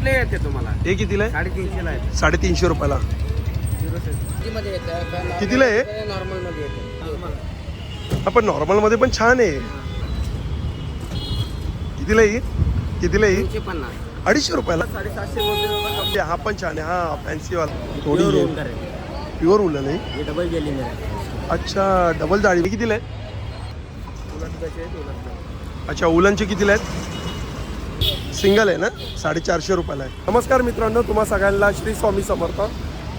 मधले येते तुम्हाला? हे कितीला आहे? साडेतीनशे रुपयाला. कितीला आहे? नॉर्मलमध्ये येतं. आपण नॉर्मलमध्ये पण छान आहे. कितीला ही? कितीला? तीनशे पन्नास. अडीचशे रुपयाला. साडेसातशे हा पण छान आहे हा फॅन्सी वाला थोडी प्युअर उलन आहे. हे डबल गेली नाही अच्छा डबल जाळी. कितीला आहे? अच्छा उलनचे कितीला आहेत? सिंगल आहे ना? साडेचारशे रुपयाला आहे. नमस्कार मित्रांनो तुम्हा सगळ्यांना श्री स्वामी समर्थ.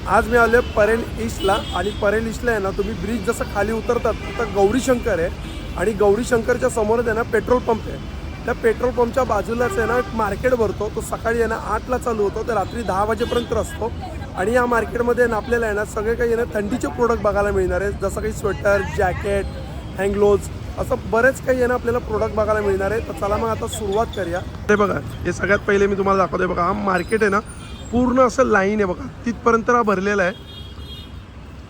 आज मी आलो परेल ईस्टला आणि परेल ईस्टला आहे ना तुम्ही ब्रिज जसं खाली उतरतात तिथं गौरीशंकर आहे. आणि गौरीशंकरच्या समोरच आहे ना पेट्रोल पंप आहे. त्या पेट्रोल पंपच्या बाजूलाच आहे ना एक मार्केट भरतो. तो सकाळी आहे ना आठला चालू होतो. तर रात्री दहा वाजेपर्यंत असतो. आणि या मार्केटमध्ये ना आपल्याला आहे ना सगळे काही आहे ना थंडीचे प्रोडक्ट बघायला मिळणार आहे. जसं काही स्वेटर जॅकेट हँगलोज असं बरेच काही आहे ना आपल्याला प्रोडक्ट बघायला मिळणार आहे. तर चला मग आता सुरुवात करूया. ते बघा हे सगळ्यात पहिले मी तुम्हाला दाखवतोय बघा. हा मार्केट आहे ना पूर्ण असं लाईन आहे बघा. तिथपर्यंत हा भरलेला आहे.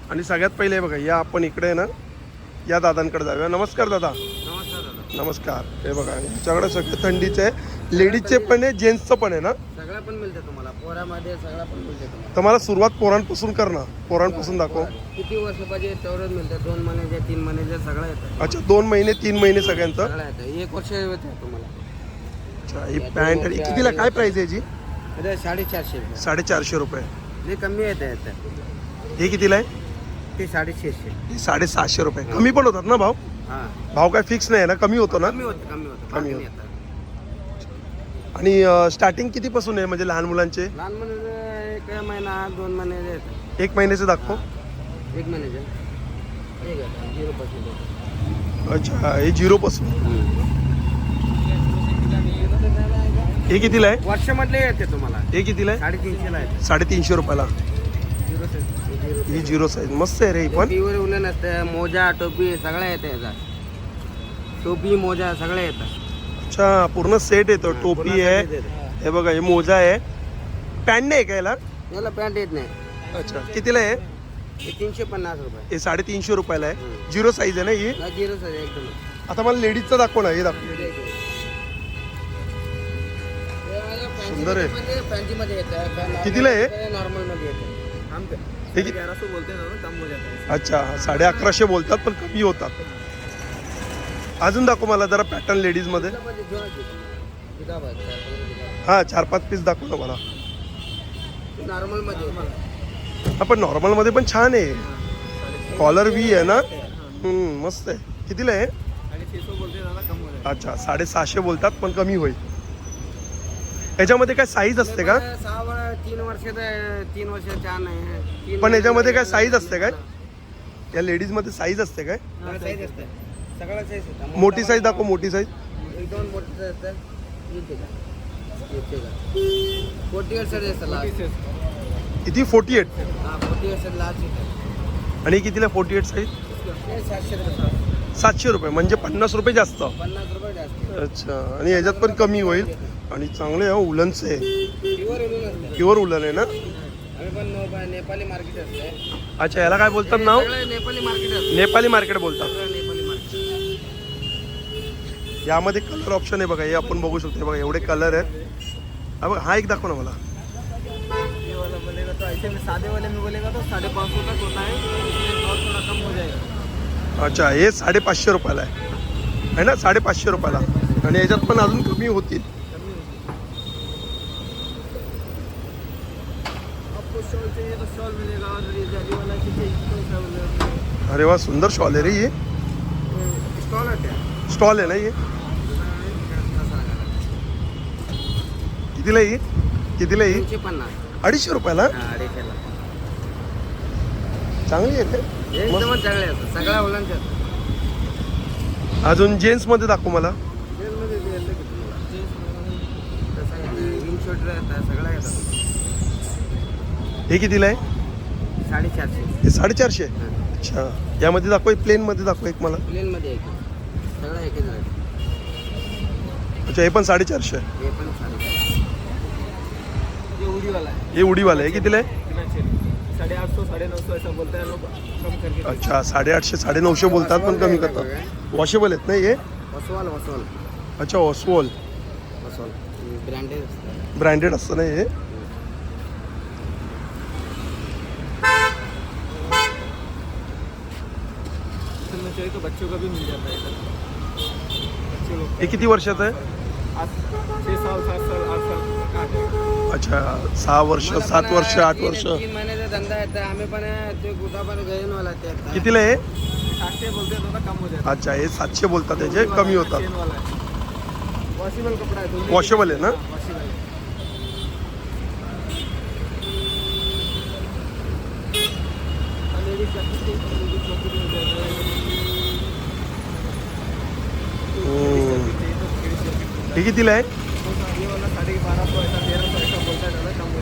आणि सगळ्यात पहिले बघा या आपण इकडे आहे ना या दादांकडे जाऊया. नमस्कार दादा. नमस्कार दादा. नमस्कार. हे बघा याच्याकडे सगळे थंडीचे आहे लेडीजचे पण आहे जेंट्सचं पण आहे ना? सगळं पण मिळतं तुम्हाला. पोरामध्ये सगळं पण मिळतं तुम्हाला. तर मला सुरुवात पोरांपासून कर ना. पोरांपासून दाखव. किती वर्ष पाहिजे तेवढंच मिळतं. दोन महिन्याचे तीन महिन्याचे सगळं येतं. अच्छा दोन महिने तीन महिने सगळ्यांचं? सगळं येतं. एक वर्ष येतं तुम्हाला. अच्छा ही पॅन्ट आणि कितीला? काय प्राइस आहे याची? अरे साडेचारशे रुपये. साडेचारशे रुपये. जे कमी येतं येतं. हे कितीला आहे? ते साडेशेशे. हे साडेसहाशे रुपये. कमी पण होतात ना भाव हां. भाव काय फिक्स नाही आहे ना? कमी होतो ना? कमी होतं कमी होतं. कमी कमी होतं. येतं आणि स्टार्टिंग कितीपासून आहे? म्हणजे लहान मुलांचे? लहान मुलं एक महिना दोन महिन्याचे येतं एक महिन्याचे दाखव. एक महिन्याचे. एक आहे, झिरो पर्सेंट अच्छा हे झिरो पासून. हे कितीला आहे? वर्षामधले येते तुम्हाला. हे कितीला आहे? साडेतीनशेला येते साडेतीनशे रुपयाला. झिरो झिरो ही झिरो साईज मस्त आहे रे ही पण. टोपीवर उलन असतं मोजा टोपी सगळं येतं याचा टोपी मोजा सगळं येतं अच्छा पूर्ण सेट येतो टोपी आहे. हे बघा हे मोजा आहे. पॅन्ट नाही का याला? याला पॅन्ट येत नाही. अच्छा. कितीला आहे? हे तीनशे पन्नास रुपये. हे साडेतीनशे रुपयाला आहे. झिरो साईज आहे ना ही? हा, झिरो सर एकदम. आता मला लेडीजचं दाखव ना हे दाखव. सुंदर आहे. फॅन्सी मध्ये येतं. कितीला आहे? नॉर्मलमध्ये येतं. हम हे कि- बोलते ना कम जाता अच्छा साडे अकराशे बोलतात पण कमी होतात. अजून दाखव मला जरा पॅटर्न लेडीजमध्ये हा चार पाच पीस दाखव ना मला. नॉर्मलमध्ये हा पण नॉर्मलमध्ये पण छान आहे. कॉलर व्ही आहे ना? मस्त आहे. कितीला आहे? अच्छा साडेसहाशे बोलतात पण कमी होईल. याच्यामध्ये काय साईज असते का? तीन वर्ष तीन वर्ष छान आहे पण याच्यामध्ये काय साईज असते काय? या लेडीजमध्ये साईज असते काय? साईज असते. सगळं साईज येतं. मोठी साईज दाखव मोठी साईज एक दोन मोठी size असतं येते का? येते का? फोर्टी वर्ष असतं लास्ट किती? फोर्टी एट हा फोर्टी लास्ट आणि कितीला फोर्टी एट साईज सातशे रुपये सातशे रुपये म्हणजे पन्नास रुपये जास्त. पन्नास रुपये जास्त. अच्छा आणि याच्यात पण कमी होईल. आणि चांगले आहे उलनचे आहे. प्युअर उलून आहे ना? आम्ही पण नो- नेपाली मार्केट असते. अच्छा याला काय बोलतात नाव? नेपाली मार्केट नेपाली मार्केट बोलतात. यामध्ये कलर ऑप्शन आहे बघा हे आपण बघू शकतो. बघा एवढे कलर आहेत. हा बघा हा एक दाखव ना मला. ये वाला बोलेगा तो ऐसे में सादे वाले में बोलेगा तो साढ़े पाँच सौ तक होता है इसमें और थोड़ा कम हो जाएगा। अच्छा हे साडेपाचशे रुपयाला आहे. आहे ना? साडेपाचशे रुपयाला. आणि याच्यात पण अजून कमी होतील. अरे वा सुंदर शॉल आहे रे ये. स्टॉल आहे ना ये? कितीला आहे ही कितीला आहे पन्नास. अडीचशे रुपयाला? अडीचशेला. चांगली आहे. एकदमच असतात सगळ्या अजून जेंट्समध्ये दाखव मला. जेलमध्ये ते येतं की तुम्हाला. तसं येतं इन शर्ट येतात सगळ्या येतात. हे कितीला आहे? साडेचारशे. हे साडेचारशे अच्छा. यामध्ये दाखव प्लेनमध्ये दाखव एक मला. प्लेनमध्ये एक. सगळं एकच आहे. अच्छा हे पण साडेचारशे आहे. हे पण साडेचारशे. ये उडीवाला है हे उडीवाला आहे कितीला आहे? साढ़े आठ सौ साढ़े नौ सौ ऐसा बोलते हैं लोग कम करके अच्छा साडेआठशे साडेनऊशे बोलतात पण कमी करतात. वॉशेबल आहेत ना हे? वसवाल वसवाल अच्छा ऑस्वॉल वसवाल ब्रँडेड ब्रँडेड असतं. ना हे? इसमें चाहिए तो बच्चों का भी मिल जाता है इधर हे किती वर्षाचं आहे? है अच्छा सहा वर्ष सात वर्ष आठ वर्ष. तीन महिन्याचा धंदा येतो आम्ही पण ते कुठं पण घेऊन वाला ते आता. कितीला आहे सातशे बोलते हैं थोड़ा कम हो जाता अच्छा हे सातशे बोलतात त्याचे कमी होतात. वॉशेबल कपड़ा है धुलने Washable है ना? हाँ, washable ladies ladies जाता है। हम्म. चाहिए तो ladies jacket मिलता हे कितीला आहे है। तो ये वाला साढ़े बारह सौ ऐसा तेरह सौ ऐसा बोलता है दादा कम हो जाता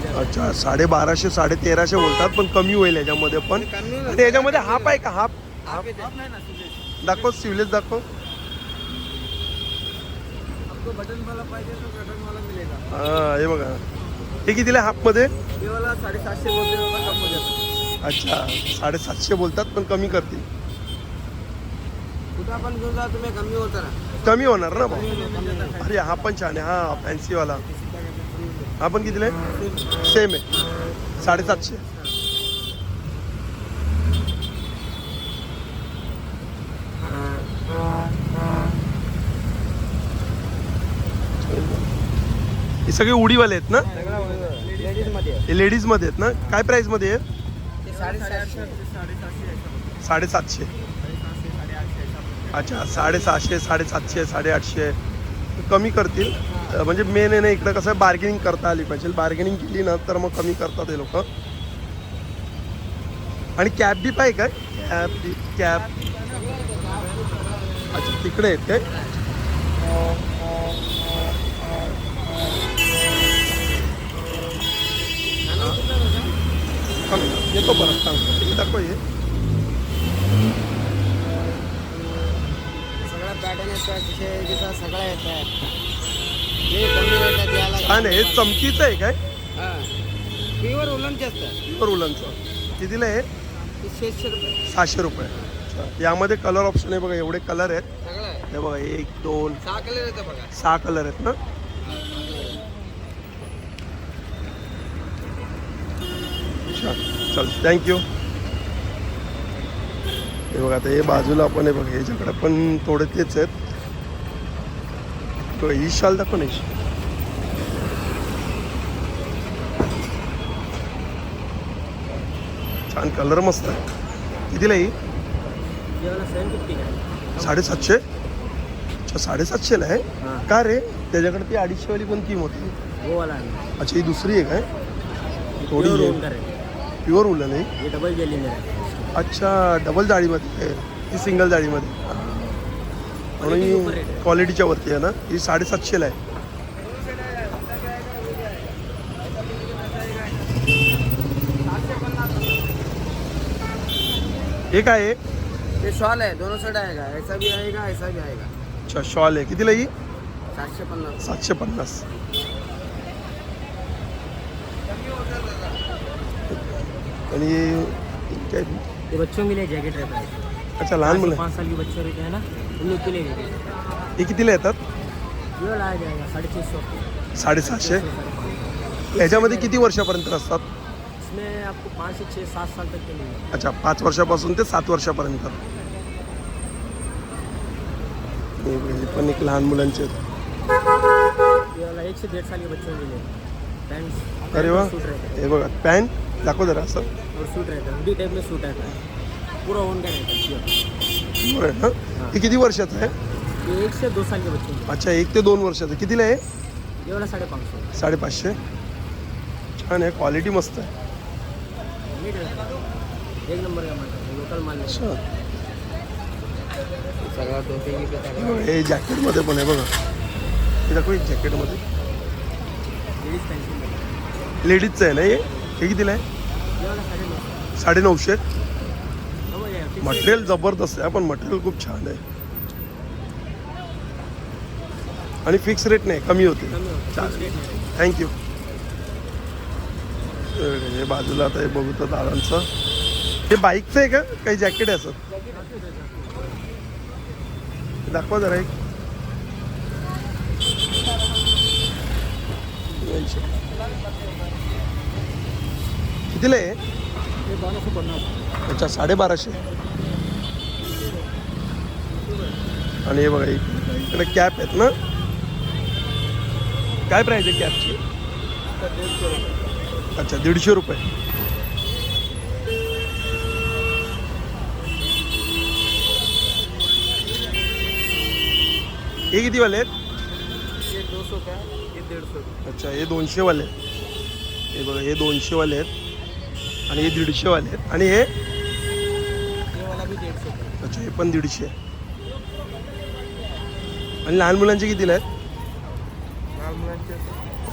है अच्छा साडे बाराशे साडे तेराशे बोलतात पण कमी होईल याच्यामध्ये पण. आणि याच्यामध्ये हाफ आहे का? हाफ? हाफ दाखव सिवलेस दाखव. हा हे बघा. हे कितीला हाफमध्ये? ये वाला साढ़े सात सौ बोलते हैं दादा कम हो जाता है अच्छा साडेसातशे बोलतात पण कमी करतील. कुठं पण घेऊन जा तुम्ही कमी होता ना. कमी होणार ना भाऊ? अरे हा पण छान आहे हा फॅन्सीवाला हा पण कितीला आहे? सेम आहे. साडेसातशे. हे सगळे उडीवाले आहेत ना? लेडीजमध्ये हे लेडीजमध्ये आहेत ना? काय प्राईसमध्ये आहे? साडेसातशे. साडेसातशे साढ़े सात सौ ऐसा साडेसातशे साढ़े सात सौ साढ़े आठ सौ ऐसा अच्छा साडेसहाशे साडेसातशे साडेआठशे कमी करतील. म्हणजे मेन आहे ना इकडं कसं बार्गेनिंग करता आली पाहिजे. बार्गेनिंग केली ना तर मग कमी करतात हे लोक. आणि कॅब बी पाहिजे काय? कॅब बी कॅब अच्छा तिकडे आहेत काय? येतो परत सांगतो दाखव हे. येतात तिथे सगळं येतात हे कमी रेटात यायला छान आहे. हे चमकीचं आहे काय? हा. प्युअर उलनचे असतात प्युअर उलनचं कितीला आहे ते रुपये. सहाशे रुपये. अच्छा. यामध्ये कलर ऑप्शन आहे बघा एवढे कलर आहेत. सगळं आहे. हे बघा एक दोन सहा कलर येतं बघा. सहा कलर आहेत ना? अच्छा. चल थँक्यू हे बघा आता हे बाजूला पण आहे बघा ह्याच्याकडे पण थोडे तेच आहेत. तो ही शाल दाखव ना ही. छान कलर मस्त आहे. कितीला ही है? साडेसातशे? अच्छा साडेसातशेला आहे? हाँ. का रे? त्याच्याकडे ती अडीचशेवाली कोणती मोठी वो वाला है अच्छा ही दुसरी आहे काय? थोडी है प्युअर उलन आहे. डबल है अच्छा डबल जाळीमध्ये आहे ती सिंगल जाळीमध्ये. ऊपर आणि क्वालिटीच्या वरती आहे ना ही साडेसातशेला आहे. हे काय आहे? ये शॉल है दोनों साइड आएगा ऐसा भी आएगा ऐसा भी आएगा अच्छा शॉल आहे. कितीला ही? सातशे पन्नास. सातशे पन्नास. आणि काय ये बच्चों के लिए जैकेट रहता है। अच्छा लहान मुलं पाँच साल के बच्चे रहते हैं ना? उन लोग के लिए है। कितीला येतात ये वाला आ जाएगा साढ़े छः सौ। साडेसहाशे याच्यामध्ये किती वर्षापर्यंत असतात? इसमें आपको पाँच से छः सात साल तक के लिए। अच्छा पाच वर्षापासून ते सात वर्षापर्यंत. हे हे पण एक लहान मुलांचे आहेत. ये वाला एक से डेढ़ साल के बच्चों के लिए. पैंट अरे वा. सूट रहता है. हे बघा पॅन्ट दाखव जरा असं. और सूट रहता है हुडी टाइप में सूट है पूरा ओन का रहता है pure। बरं आहे ना? हे. किती वर्षाचं आहे? ये एक से दो साल के बच्चों के अच्छा एक ते दोन वर्षाचं. कितीला आहे? लिए। ये वाला साढ़े पाँच सौ साडेपाचशे. छान आहे क्वालिटी मस्त आहे. नीट रहता है एक नंबर का माल है लोकल माल है अच्छा. सगळा टोपी गिपी हे हे जॅकेटमध्ये पण आहे बघा. हे दाखव एक जॅकेटमध्ये. लेडीज लेडीजचं आहे ना हे? हे कितीला आहे? साडे नऊशे मटेरियल जबरदस्त आहे पण मटेरियल खूप छान आहे. आणि फिक्स रेट नाही कमी होते. चालेल. थँक्यू हे बाजूला आता हे बघू तर दादांचं. हे बाईकचं आहे का? काही जॅकेट आहे असं? दाखवा जरा एक. कितीला आहे बाराशे पन्नास अच्छा साडेबाराशे. आणि हे बघा इकडे कॅप आहेत ना? काय प्राईस आहे कॅपची अच्छा दीडशे रुपये. हे किती वाले आहेत? ये दो सौ का? है ये डेढ़ सौ का अच्छा हे दोनशे वाले आहेत. हे बघा हे दोनशे वाले आहेत. आणि हे दीडशे वाले आहेत. आणि हे अच्छा हे पण दीडशे. आणि लहान मुलांचे कितीला आहेत? लाल मुलांचे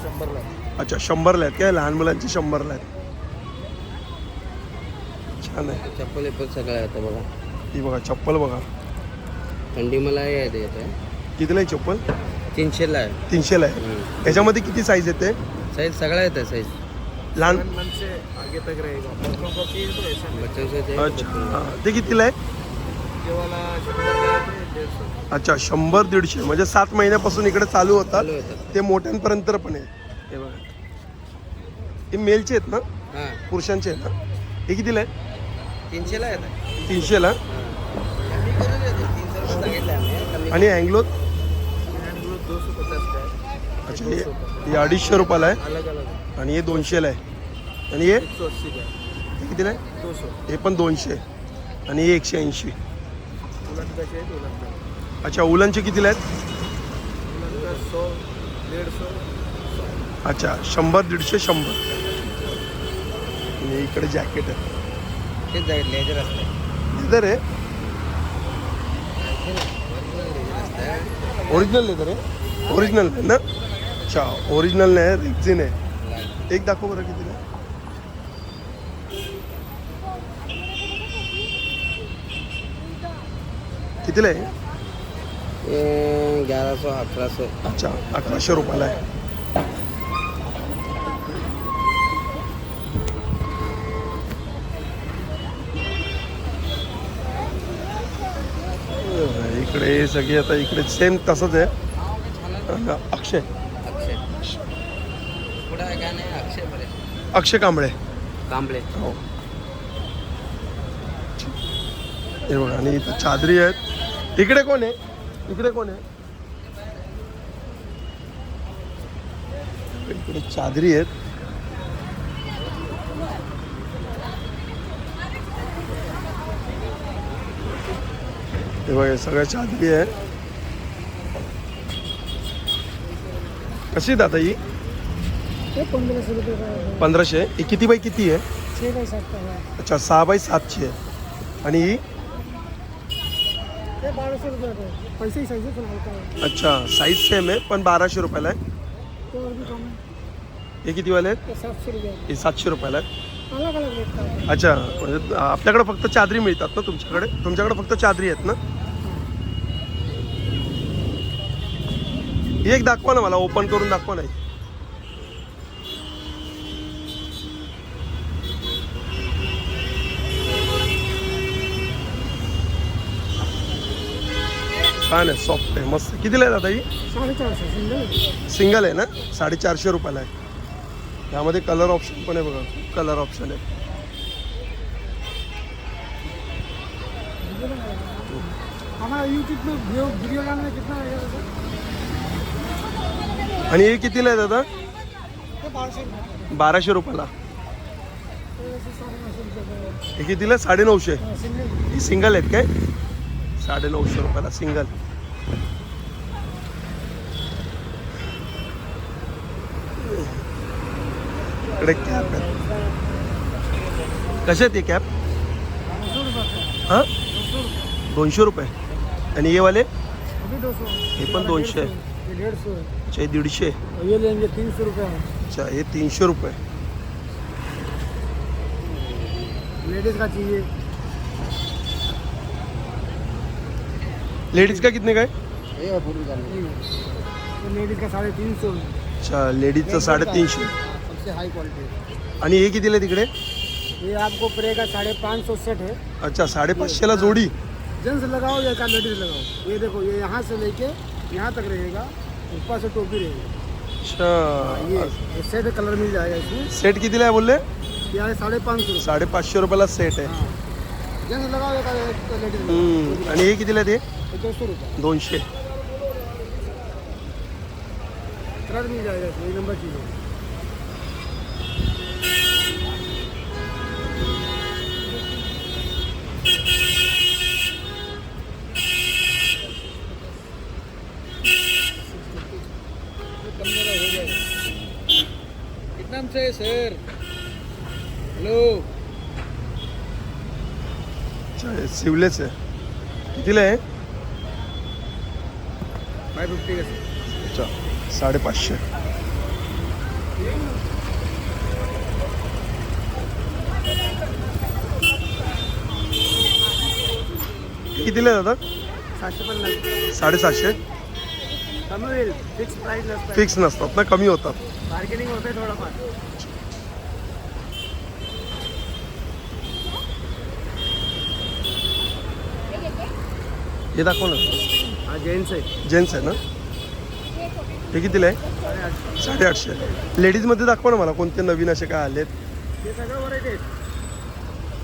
शंभरला अच्छा शंभरला आहेत काय लहान मुलांचे शंभरला आहेत. छान आहे. चप्पल पण सगळं येतं बघा. ही बघा चप्पल बघा. थंडी मला येते कितीला आहे चप्पल? तीनशेला आहे. तीनशेला आहे. याच्यामध्ये किती साईज येते साईज सगळा येतं साईज लहान आगे तक रहेगा तो अच्छा. ते कितीला आहे? तो अच्छा शंभर दीडशे. म्हणजे सात महिन्यापासून इकडे चालू होतात. ते मोठ्यांपर्यंत पण आहे. हे बघा. हे मेलचे आहेत ना? पुरुषांचे आहेत ना? हे कितीला आहे? तीनशेला येतं तीनशेला? आणि अँग्लो हैंड ग्लो दो सौ पचास का है हे हे अडीचशे रुपयाला आहे. है आणि हे दोनशेला आहे. आणि हे? कितीला आहे? हे पण दोनशे आणि हे एकशे ऐंशी. अच्छा उलनचे कितीला आहेत? अच्छा शंभर दीडशे शंभर. आणि इकडे जॅकेट आहे. लेदर आहे? ओरिजिनल लेदर आहे? ओरिजिनल ना? अच्छा ओरिजिनल नाही रेक्झिन आहे. एक दाखव बरं कितीला आहे. कितीला आहे? ग्यारह सौ अठारह सौ अच्छा अकराशे रुपयाला आहे. इकडे सगळे आता इकडे सेम तसंच आहे. अक्षय. पुढं काय नाही? अक्षय बरे अक्षय कांबळे. कांबळे. हो. हे बघा आणि इथं चादरी आहेत. इकडे कोण आहे? इकडे कोण आहे? इकडे चादरी आहेत. हे बघा सगळ्या चादरी आहे कशी आता ही? रुपये का है पंधराशे? ही किती बाय किती आहे? छः सात अच्छा सहा बाय सातशे आहे. आणि ही? रुपये पैसे हल्का अच्छा साईज सेम आहे पण बाराशे रुपयाला आहे. तो और भी कम. है हे किती वाले आहेत? ये सात सौ रुपये हे सातशे रुपयाला आहे अलग अलग रेट का है अच्छा म्हणजे आपल्याकडे फक्त चादरी मिळतात ना तुमच्याकडे? तुमच्याकडे फक्त चादरी आहेत ना? ही एक दाखवा ना मला ओपन करून दाखवा नाही छान आहे सॉफ्ट आहे मस्त. कितीला आहे दादा ही? सिंगल सिंगल आहे ना? साडेचारशे रुपयाला आहे. त्यामध्ये कलर ऑप्शन पण आहे बघा. कलर ऑप्शन आहे. हमारा यूट्यूब में वीडियो वीडियो डालने में कितना आणि हे कितीला आहे दादा? रुपये बाराशे रुपयाला. रुपये हे कितीला? आहे? साडेनऊशे. सिंगल ही सिंगल आहेत काय? साडेनऊशे रुपयाला सिंगल इकडे कॅप आहे. कसे आहेत हे कॅप हां? दोनशे रुपये. आणि हे वाले? ये पण दोनशे है। है अच्छा हे दीडशे. है अच्छा हे तीनशे रुपये. लेडीज़ का चाहिए लेडीज का कितने काय हे लेडीज़ का साढ़े तीन सौ अच्छा लेडीजचं साडेतीनशे. सबसे हाई क्वालिटी आणि हे कितीला आहे तिकडे? ये आपको पड़ेगा साढ़े पाँच सौ सेट है। अच्छा साडेपाचशेला जोडी? जेंट्स लगाओ या क्या लेडीज़ लगाओ। ये देखो ये यहाँ से लेके यहाँ तक रहेगा। ऊपर से टोपी रहेगी। अच्छा। ये ये सेट कलर मिल जाएगा इसमें। सेट कितीला आहे बोलले? ये है साढ़े पाँच सौ साडेपाचशे रुपयाला सेट आहे. जैसे लगाओ एक लेडीज़ हम्म. आणि हे कितीला आहे ते? दो सौ रुपये। दोनशे. थ्रेड मिल जाएगा इसमें ये नंबर चीज़ है सिवलेच आहे. कितीला आहे? फाइव फिफ्टी अच्छा साडेपाचशे. कितीला आहे दादा? सातशे पन्नास. साडेसातशे. कमी होईल. फिक्स प्राईस नसतं फिक्स नसतात ना कमी होतात. मार्केटिंग होते थोडंफार. हे दाखव ना. हा जेंट्स आहे जेंट्स आहे ना? हे कितीला आहे? साडेआठशे. लेडीजमध्ये दाखवा ना मला कोणते नवीन असे काय आलेत. ते सगळं व्हरायटी आहेत.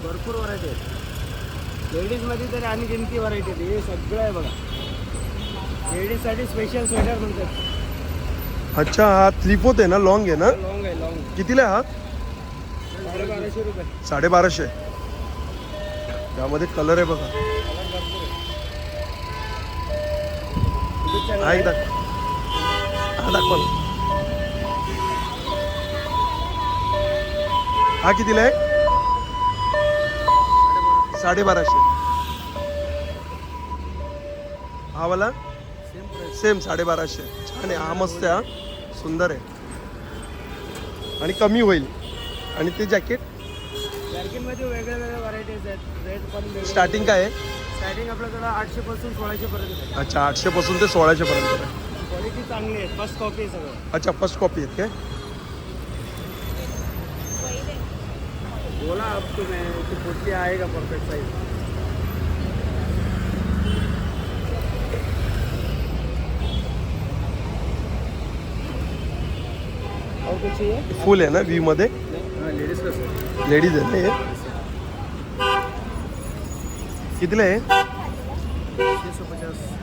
भरपूर व्हरायटी आहेत. लेडीजमध्ये तर आणि किमती व्हरायटी आहेत. हे सगळं आहे बघा. लेडीजसाठी स्पेशल स्वेटर म्हणतात. अच्छा हा थ्लीपोत आहे ना? लॉंग आहे ना? लॉंग आहे लॉंग कितीला आहे हा? साडे बाराशे रुपये. साडेबाराशे. त्यामध्ये कलर आहे बघा. हा. एक दाखव. हा हा कितीला आहे? साडेबाराशे. हा वाला. सेम साडेबाराशे. छान आहे. हा मस्त हा. सुंदर आहे. आणि कमी होईल. आणि ते जॅकेट? जॅकेटमध्ये वेगळ्या वेगळ्या व्हरायटीज आहेत. रेट पण स्टार्टिंग काय आहे? स्टार्टिंग आपल्याकडे आठशे पासून सोळाशे पर्यंत आहे. अच्छा आठशे पासून ते सोळाशे पर्यंत आहे. क्वालिटी चांगली आहे. फर्स्ट कॉपी आहे सगळं. अच्छा फर्स्ट कॉपी आहेत काय? बोला अब तो मैं तो कुर्ती आएगा परफेक्ट साइज और कुछ चाहिए फुल आहे ना व्ही मध्ये? लेडीज का सर लेडीज आहे ना हे? कितीला? आहे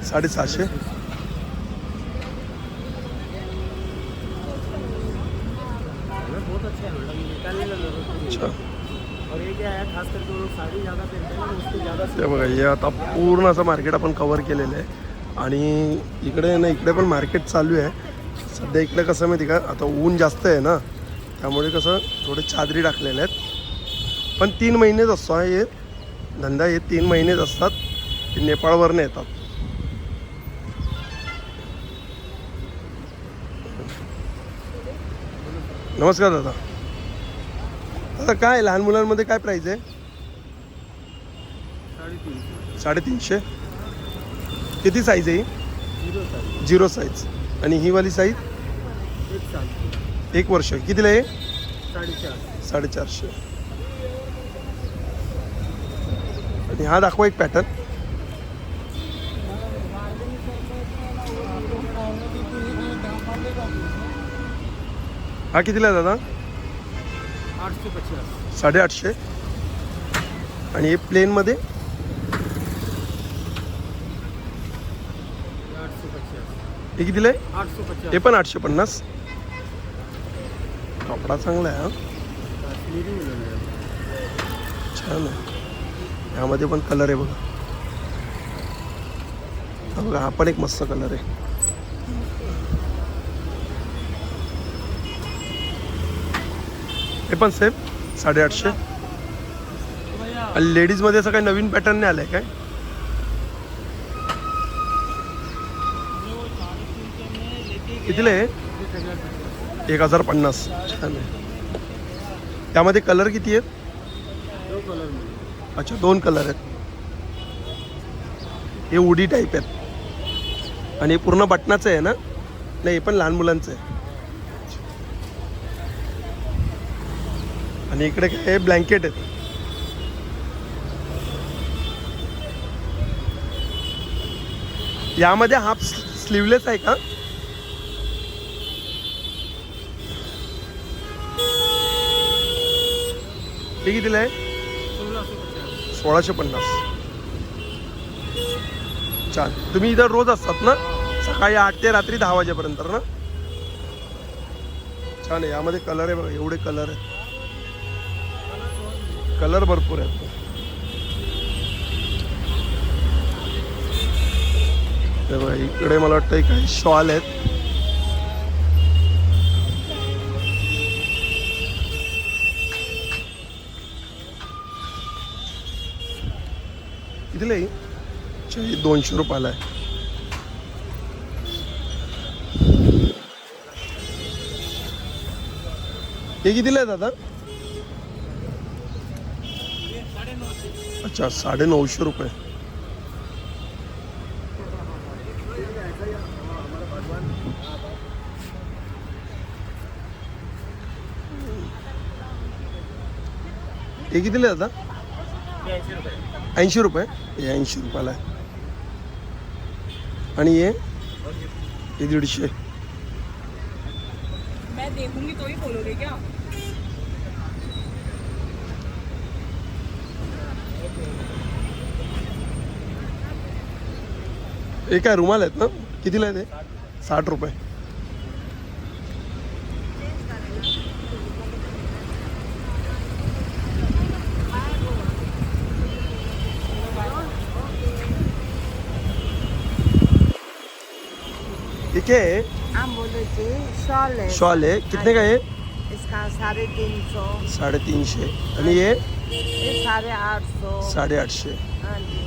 साडेसहाशे. अच्छा. ते बघा हे आता पूर्ण असं मार्केट आपण कवर केलेलं आहे. आणि इकडे ना इकडे पण मार्केट चालू आहे. सध्या इकडे कसं माहिती का? आता ऊन जास्त आहे ना त्यामुळे कसं थोडे चादरी टाकलेले आहेत. पण तीन महिनेच असतो हा हे. धंदा हे तीन महिनेच असतात ते नेपाळवरनं येतात. नमस्कार दादा. दादा काय लहान मुलांमध्ये काय प्राईज आहे? साड़ी तीन साडेतीनशे. किती साईज आहे ही? झिरो साईज आणि ही वाली साईज एक वर्ष. कितीला आहे? साडेचारशे. आणि हा दाखवा एक पॅटर्न हा कितीला आहे दादा? आठ पचास साडेआठशे. आणि हे प्लेनमध्ये आठ हे कितीला आहे? आठ पचास हे पण आठशे पन्नास. कपडा चांगला आहे हा. छान आहे. यामध्ये पण कलर आहे बघा. हा बघा हा पण एक मस्त कलर आहे. हे पण सेम साडेआठशे. आणि लेडीजमध्ये असं काही नवीन पॅटर्न नाही आलं आहे काय? कितीला आहे? एक हजार पन्नास. छान आहे. त्यामध्ये कलर किती आहेत? अच्छा दोन कलर आहेत. हे उडी टाईप आहेत. आणि हे पूर्ण बटनाचं आहे ना? नाही हे पण लहान मुलांचं आहे. आणि इकडे काय ब्लँकेट आहेत. यामध्ये हाफ स्लीवलेस आहे का? किती दिलं आहे? सोळाशे पन्नास. छान तुम्ही इथं रोज असतात ना? सकाळी आठ ते रात्री दहा वाजेपर्यंत ना? छान आहे यामध्ये कलर आहे बघा एवढे कलर आहेत. कलर भरपूर आहेत. बघा इकडे मला वाटतं काही शॉल आहेत. दोनशे रुपयाला आहे. हे कितीला आहे दादा? अच्छा साडे नऊशे रुपये. हे कितीला आहे दादा? ऐंशी रुपये. ऐंशी रुपये हे ऐंशी रुपयाला आहे. आणि हे? हे दीडशे. मैं देखूंगी तो ही बोलोगे क्या? हे काय रुमाल आहेत ना? कितीला आहे ते? साठ रुपये. ठीक आहे हम बोले थे शॉल है। शॉल आहे कितने का आहे इसका साढ़े तीन सौ। साडेतीनशे आणि हे। ये? साढ़े आठ सौ। साडेआठशे हाँ जी।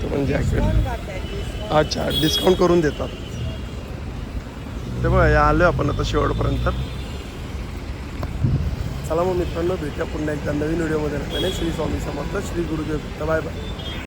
तो पण जॅकेट कौन करता है डिस्काउंट? अच्छा डिस्काउंट करून देतात ते बघा या आलो आपण आता शेवटपर्यंत. चला मग मित्रांनो भेटूया पुन्हा एकदा नवीन व्हिडिओमध्ये. नव्याने श्री स्वामी समर्थ श्री गुरुदेव. Bye bye.